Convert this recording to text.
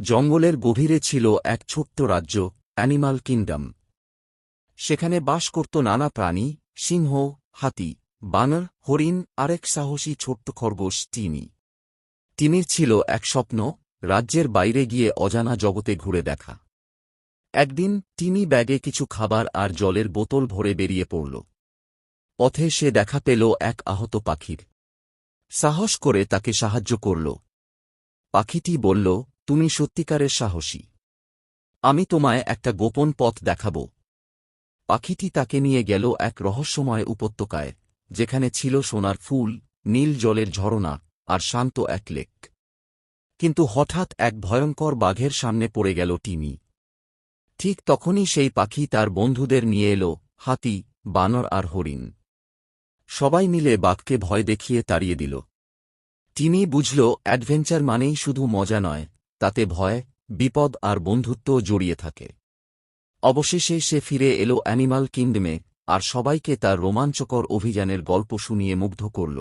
জঙ্গলের গভীরে ছিল এক ছোট্ট রাজ্য অ্যানিমাল কিংডম সেখানে বাস করত নানা প্রাণী, সিংহ, হাতি, বানর, হরিণ, আরেক সাহসী ছোট্ট খরগোশ টিনি তিমির ছিল এক স্বপ্ন, রাজ্যের বাইরে গিয়ে অজানা জগতে ঘুরে দেখা। একদিন টিনি ব্যাগে কিছু খাবার আর জলের বোতল ভরে বেরিয়ে পড়ল। পথে সে দেখা পেল এক আহত পাখির। সাহস করে তাকে সাহায্য করল। পাখিটি বলল তুমি সত্যিকারের সাহসী। আমি তোমায় একটা গোপন পথ দেখাব। পাখিটি তাকে নিয়ে গেল এক রহস্যময় উপত্যকায়, যেখানে ছিল সোনার ফুল, নীল জলের ঝরনা, আর শান্ত এক লেক। কিন্তু হঠাৎ এক ভয়ঙ্কর বাঘের সামনে পড়ে গেল টিমি। ঠিক তখনই সেই পাখি তার বন্ধুদের নিয়ে এলো, হাতি, বানর আর হরিণ। সবাই মিলে বাঘকে ভয় দেখিয়ে তাড়িয়ে দিল। টিমি বুঝল, অ্যাডভেঞ্চার মানেই শুধু মজা নয় তাতে ভয়, বিপদ আর বন্ধুত্ব জড়িয়ে থাকে। অবশেষে সে ফিরে এলো অ্যানিমাল কিংডমে, আর সবাইকে তার রোমাঞ্চকর অভিযানের গল্প শুনিয়ে মুগ্ধ করল।